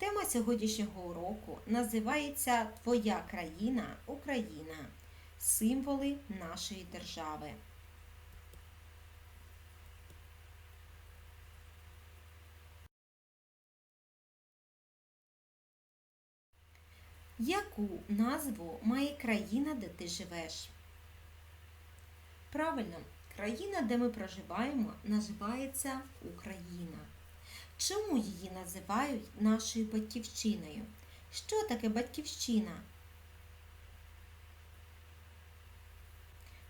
Тема сьогоднішнього уроку називається Твоя країна Україна. Символи нашої держави. Яку назву має країна, де ти живеш? Правильно, країна, де ми проживаємо, називається Україна. Чому її називають нашою батьківщиною? Що таке батьківщина?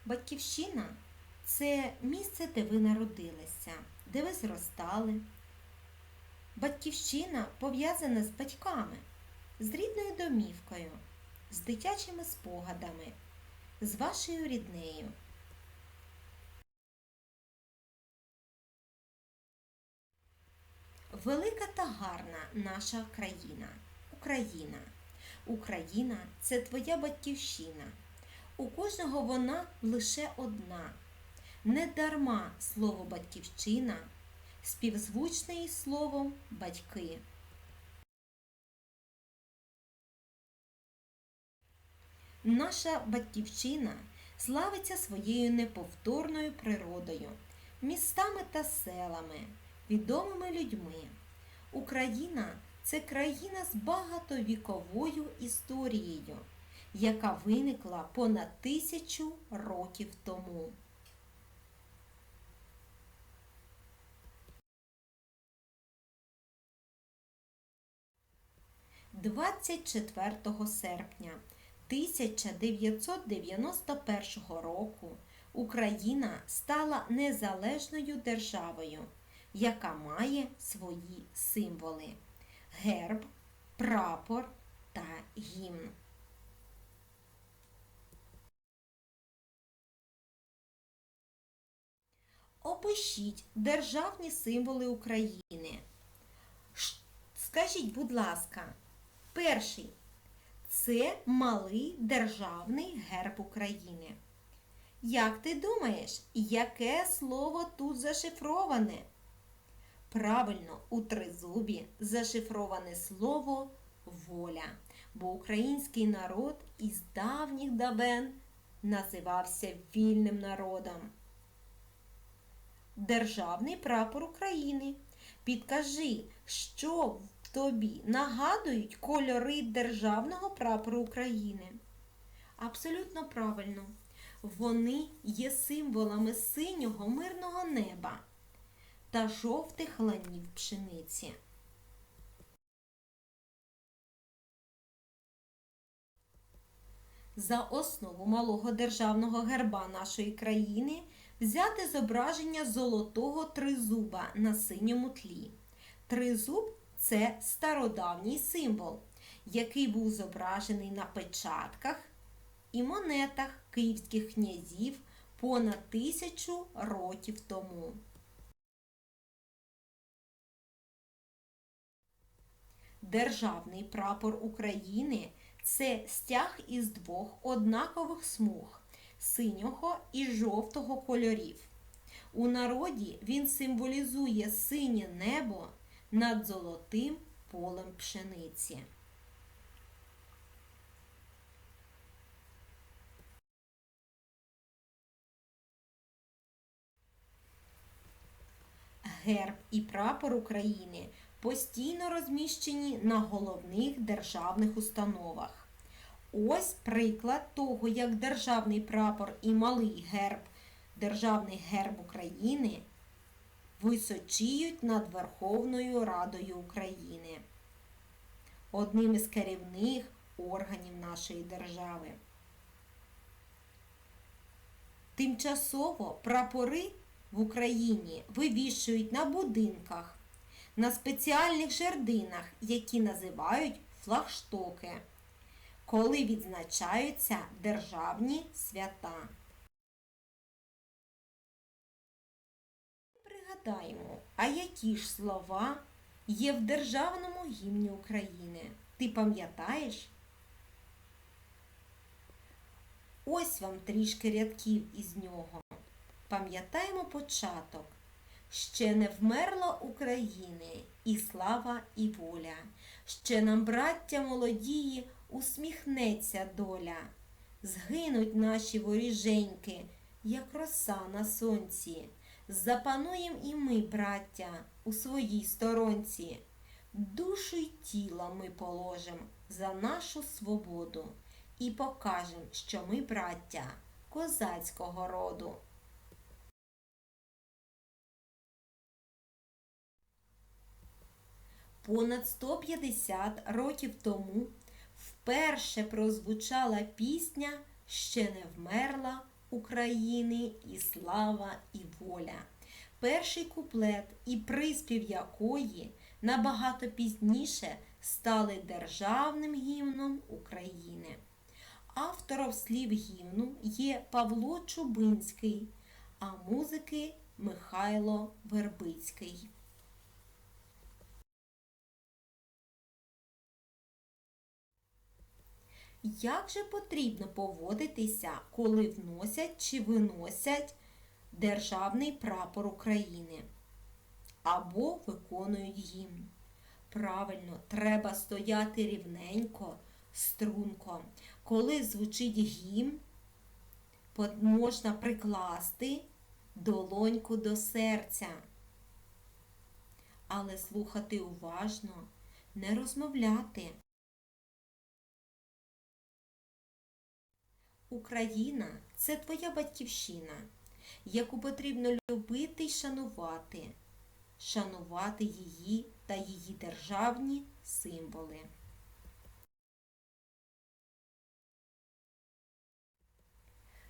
Батьківщина це місце, де ви народилися, де ви зростали. Батьківщина пов'язана з батьками, з рідною домівкою, з дитячими спогадами, з вашою ріднею. Велика та гарна наша країна Україна. Україна це твоя батьківщина. У кожного вона лише одна. Не дарма слово батьківщина співзвучне із словом батьки. Наша батьківщина славиться своєю неповторною природою, містами та селами, відомими людьми. Україна це країна з багатовіковою історією, яка виникла понад тисячу років тому. Двадцять четвертого серпня 1991 року Україна стала незалежною державою, яка має свої символи герб, прапор та гімн. Опишіть державні символи України. Скажіть, будь ласка, перший це малий державний герб України. Як ти думаєш, яке слово тут зашифроване? Правильно, у тризубі зашифроване слово воля, бо український народ із давніх давен називався вільним народом. Державний прапор України. Підкажи, що в тобі нагадують кольори державного прапору України? Абсолютно правильно. Вони є символами синього мирного неба та жовтих ланів пшениці. За основу малого державного герба нашої країни взяти зображення золотого тризуба на синьому тлі. Тризуб це стародавній символ, який був зображений на печатках і монетах київських князів понад тисячу років тому. Державний прапор України це стяг із двох однакових смуг синього і жовтого кольорів. У народі він символізує синє небо над золотим полем пшениці. Герб і прапор України постійно розміщені на головних державних установах. Ось приклад того, як державний прапор і малий герб, державний герб України височіють над Верховною Радою України, одним із керівних органів нашої держави. Тимчасово прапори в Україні вивішують на будинках, на спеціальних жердинах, які називають флагштоки, коли відзначаються державні свята. Пригадаємо, а які ж слова є в державному гімні України? Ти пам'ятаєш? Ось вам трішки рядків із нього. Пам'ятаємо початок. Ще не вмерла України, і слава, і воля. Ще нам, браття молодії, усміхнеться доля. Згинуть наші воріженьки, як роса на сонці. Запануєм і ми, браття, у своїй сторонці. Душу й тіло ми положим за нашу свободу і покажем, що ми браття козацького роду. Понад 150 років тому вперше прозвучала пісня Ще не вмерла України і слава, і воля. Перший куплет і приспів якої набагато пізніше стали державним гімном України. Автором слів гімну є Павло Чубинський, а музики Михайло Вербицький. Як же потрібно поводитися, коли вносять чи виносять державний прапор України або виконують гімн? Правильно, треба стояти рівненько, струнко. Коли звучить гімн, можна прикласти долоньку до серця. Але слухати уважно, не розмовляти. Україна це твоя батьківщина, яку потрібно любити й шанувати, шанувати її та її державні символи.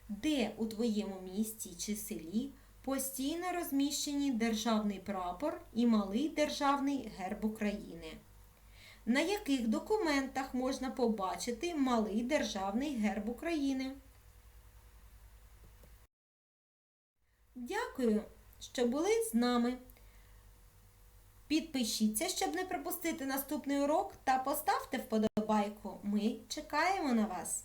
Де у твоєму місті чи селі постійно розміщені державний прапор і малий державний герб України? На яких документах можна побачити малий державний герб України? Дякую, що були з нами. Підпишіться, щоб не пропустити наступний урок та поставте вподобайку. Ми чекаємо на вас.